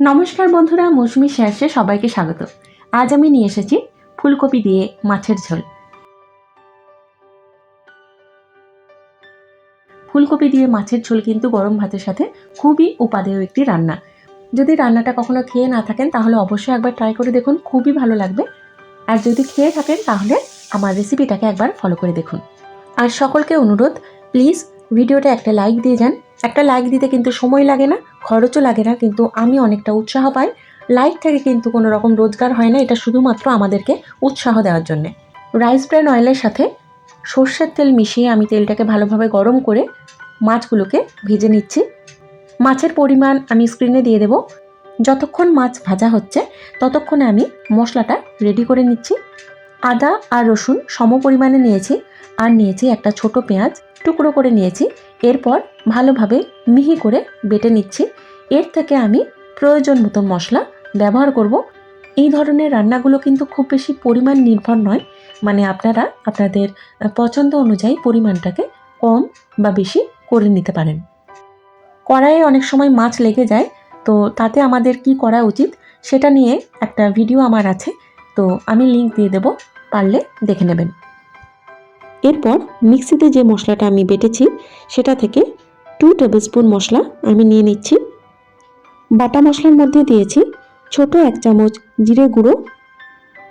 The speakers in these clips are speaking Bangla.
নমস্কার বন্ধুরা, মৌসুমি শেয়ার্সে সবাইকে স্বাগত। আজ আমি নিয়ে এসেছি ফুলকপি দিয়ে মাছের ঝোল। ফুলকপি দিয়ে মাছের ঝোল কিন্তু গরম ভাতের সাথে খুবই উপাদেয় একটি রান্না। যদি রান্নাটা কখনো খেয়ে না থাকেন, তাহলে অবশ্যই একবার ট্রাই করে দেখুন, খুবই ভালো লাগবে। আর যদি খেয়ে থাকেন, তাহলে আমার রেসিপিটাকে একবার ফলো করে দেখুন। আর সকলকে অনুরোধ প্লিজ ভিডিওটা একটা লাইক দিয়ে যান। একটা লাইক দিতে কিন্তু সময় লাগে না, খরচও লাগে না, কিন্তু আমি অনেকটা উৎসাহ পাই। লাইক থেকে কিন্তু কোনো রকম রোজগার হয় না, এটা শুধুমাত্র আমাদেরকে উৎসাহ দেওয়ার জন্যে। রাইস ব্র্যান অয়েলের সাথে সর্ষের তেল মিশিয়ে আমি তেলটাকে ভালোভাবে গরম করে মাছগুলোকে ভেজে নিচ্ছি। মাছের পরিমাণ আমি স্ক্রিনে দিয়ে দেব। যতক্ষণ মাছ ভাজা হচ্ছে, ততক্ষণে আমি মশলাটা রেডি করে নিচ্ছি। আদা আর রসুন সম পরিমাণে নিয়েছি। আর নিয়েছি একটা ছোট পেঁয়াজ, টুকরো করে নিয়েছি। এরপর ভালোভাবে মিহি করে বেটে নিচ্ছি। এর থেকে আমি প্রয়োজন মতো মশলা ব্যবহার করব। এই ধরনের রান্নাগুলো কিন্তু খুব বেশি পরিমাণ নির্ভর নয়। মানে আপনারা আপনাদের পছন্দ অনুযায়ী পরিমাণটাকে কম বা বেশি করে নিতে পারেন। কড়াইয়ে অনেক সময় মাছ লেগে যায়, তো তাতে আমাদের কি করা উচিত সেটা নিয়ে একটা ভিডিও আমার আছে। তো আমি লিংক দিয়ে দেব, পারলে দেখে নেবেন। এরপর মিক্সিতে যে মশলাটা আমি বেটেছি, সেটা থেকে টু টেবিলস্পুন মশলা আমি নিয়ে নিচ্ছি। বাটা মশলার মধ্যে দিয়েছি ছোট এক চামচ জিরে গুঁড়ো,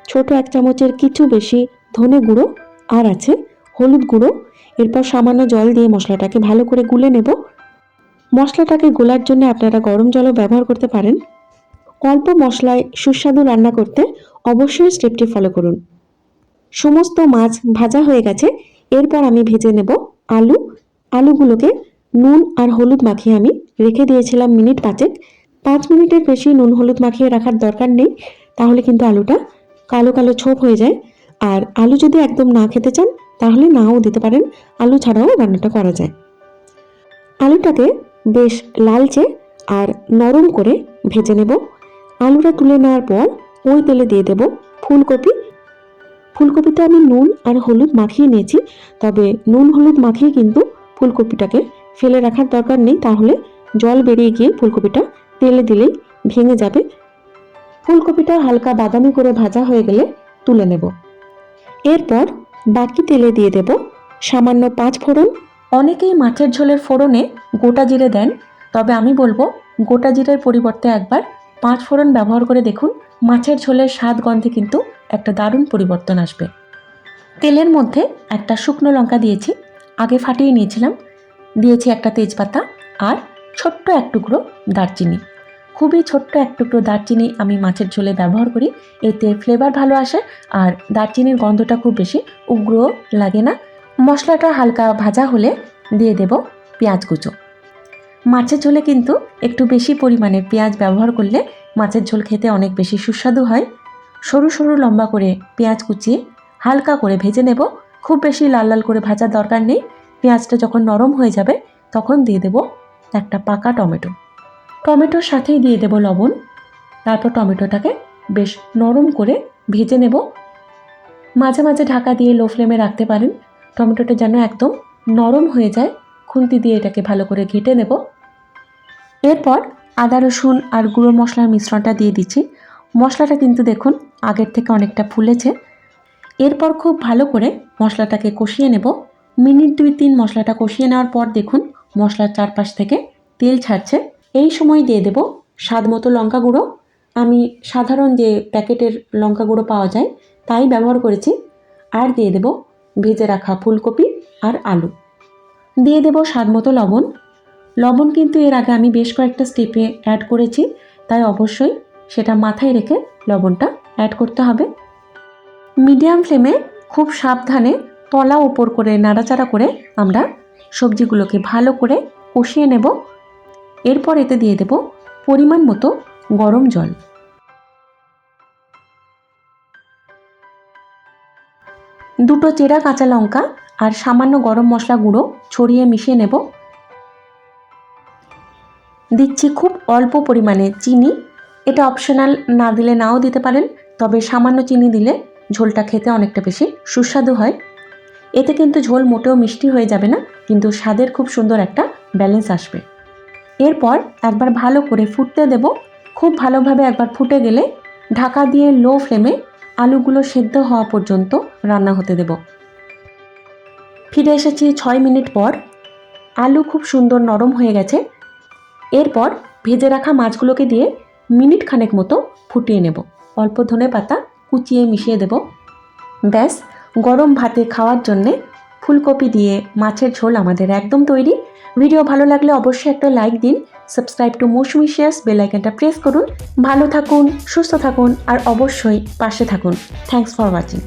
ছোট এক চামচের কিছু বেশি ধনে গুঁড়ো, আর আছে হলুদ গুঁড়ো। এরপর সামান্য জল দিয়ে মশলাটাকে ভালো করে গুলে নেব। মশলাটাকে গোলার জন্য আপনারা গরম জলও ব্যবহার করতে পারেন। অল্প মশলায় সুস্বাদু রান্না করতে অবশ্যই স্টেপটি ফলো করুন। সমস্ত মাছ ভাজা হয়ে গেছে। এরপর আমি ভেজে নেব আলু। আলুগুলোকে নুন আর হলুদ মাখিয়ে আমি রেখে দিয়েছিলাম মিনিট পাঁচেক। পাঁচ মিনিটের বেশি নুন হলুদ মাখিয়ে রাখার দরকার নেই, তাহলে কিন্তু আলুটা কালো কালো ছোপ হয়ে যায়। আর আলু যদি একদম না খেতে চান, তাহলে নাও দিতে পারেন। আলু ছাড়াও রান্নাটা করা যায়। আলুটাকে বেশ লালচে আর নরম করে ভেজে নেব। আলুটা তুলে নেওয়ার পর ওই তেলে দিয়ে দেব ফুলকপি ফুলকপিটা আমি নুন আর হলুদ মাখিয়ে নিয়েছি, তবে নুন হলুদ মাখিয়ে কিন্তু ফুলকপিটাকে ফেলে রাখার দরকার নেই, তাহলে জল বেরিয়ে গিয়ে ফুলকপিটা তেলে দিলেই ভেঙে যাবে। ফুলকপিটা হালকা বাদামি করে ভাজা হয়ে গেলে তুলে নেব। এরপর বাকি তেলে দিয়ে দেব সামান্য পাঁচ ফোড়ন। অনেকেই মাছের ঝোলের ফোড়নে গোটা জিরে দেন, তবে আমি বলব গোটা জিরের পরিবর্তে একবার পাঁচ ফোড়ন ব্যবহার করে দেখুন, মাছের ঝোলের স্বাদ গন্ধে কিন্তু একটা দারুণ পরিবর্তন আসবে। তেলের মধ্যে একটা শুকনো লঙ্কা দিয়েছি। আগে ফাটিয়ে নিয়েছিলাম। দিয়েছি একটা তেজপাতা আর ছোট্ট এক টুকরো দারচিনি। খুবই ছোট্ট এক টুকরো দারচিনি আমি মাছের ঝোলে ব্যবহার করি। এতে ফ্লেভার ভালো আসে আর দারচিনির গন্ধটা খুব বেশি উগ্র লাগে না। মশলাটা হালকা ভাজা হলে দিয়ে দেব পেঁয়াজ কুচো। মাছের ঝোলে কিন্তু একটু বেশি পরিমাণে পেঁয়াজ ব্যবহার করলে মাছের ঝোল খেতে অনেক বেশি সুস্বাদু হয়। সরু সরু লম্বা করে পেঁয়াজ কুচিয়ে হালকা করে ভেজে নেব। খুব বেশি লাল লাল করে ভাজার দরকার নেই। পেঁয়াজটা যখন নরম হয়ে যাবে, তখন দিয়ে দেব একটা পাকা টমেটো। টমেটোর সাথেই দিয়ে দেব লবণ। তারপর টমেটোটাকে বেশ নরম করে ভেজে নেব। মাঝে মাঝে ঢাকা দিয়ে লো ফ্লেমে রাখতে পারেন। টমেটোটা যেন একদম নরম হয়ে যায়। খুন্তি দিয়ে এটাকে ভালো করে ঘেটে নেব। এরপর আদা রসুন আর গুঁড়ো মশলার মিশ্রণটা দিয়ে দিচ্ছি। মশলাটা কিন্তু দেখুন, আগের থেকে অনেকটা ফুলেছে। এরপর খুব ভালো করে মশলাটাকে কষিয়ে নেব। মিনিট দুই তিন মশলাটা কষিয়ে নেওয়ার পর দেখুন, মশলার চারপাশ থেকে তেল ছাড়ছে। এই সময় দিয়ে দেব স্বাদ মতো লঙ্কা গুঁড়ো। আমি সাধারণ যে প্যাকেটের লঙ্কা গুঁড়ো পাওয়া যায়, তাই ব্যবহার করেছি। আর দিয়ে দেব ভেজে রাখা ফুলকপি আর আলু। দিয়ে দেব স্বাদ মতো লবণ। লবণ কিন্তু এর আগে আমি বেশ কয়েকটা স্টেপে অ্যাড করেছি, তাই অবশ্যই সেটা মাথায় রেখে লবণটা অ্যাড করতে হবে। মিডিয়াম ফ্লেমে খুব সাবধানে তলা ওপর করে নাড়াচাড়া করে আমরা সবজিগুলোকে ভালো করে কষিয়ে নেব। এরপর এতে দিয়ে দেব পরিমাণ মতো গরম জল। দুটো চেরা কাঁচা লঙ্কা আর সামান্য গরম মশলা গুঁড়ো ছড়িয়ে মিশিয়ে নেব। দিচ্ছি খুব অল্প পরিমাণে চিনি এটা অপশনাল না দিলে নাও দিতে পারেন, তবে সামান্য চিনি দিলে ঝোলটা খেতে অনেকটা বেশি সুস্বাদু হয়। এতে কিন্তু ঝোল মোটেও মিষ্টি হয়ে যাবে না, কিন্তু স্বাদের খুব সুন্দর একটা ব্যালেন্স আসবে। এরপর একবার ভালো করে ফুটতে দেব। খুব ভালোভাবে একবার ফুটে গেলে ঢাকা দিয়ে লো ফ্লেমে আলুগুলো সেদ্ধ হওয়া পর্যন্ত রান্না হতে দেব। ফিরে এসেছি ছয় মিনিট পর। আলু খুব সুন্দর নরম হয়ে গেছে। এরপর ভেজে রাখা মাছগুলোকে দিয়ে মিনিট খানেক মতো ফুটিয়ে নেব। অল্প ধনে পাতা কুচিয়ে মিশিয়ে দেব। ব্যাস, গরম ভাতে খাওয়ার জন্যে ফুলকপি দিয়ে মাছের ঝোল আমাদের একদম তৈরি। ভিডিও ভালো লাগলে অবশ্যই একটা লাইক দিন, subscribe to Mousumi shares, bell আইকনটা প্রেস করুন। ভালো থাকুন, সুস্থ থাকুন, আর অবশ্যই পাশে থাকুন। Thanks for watching.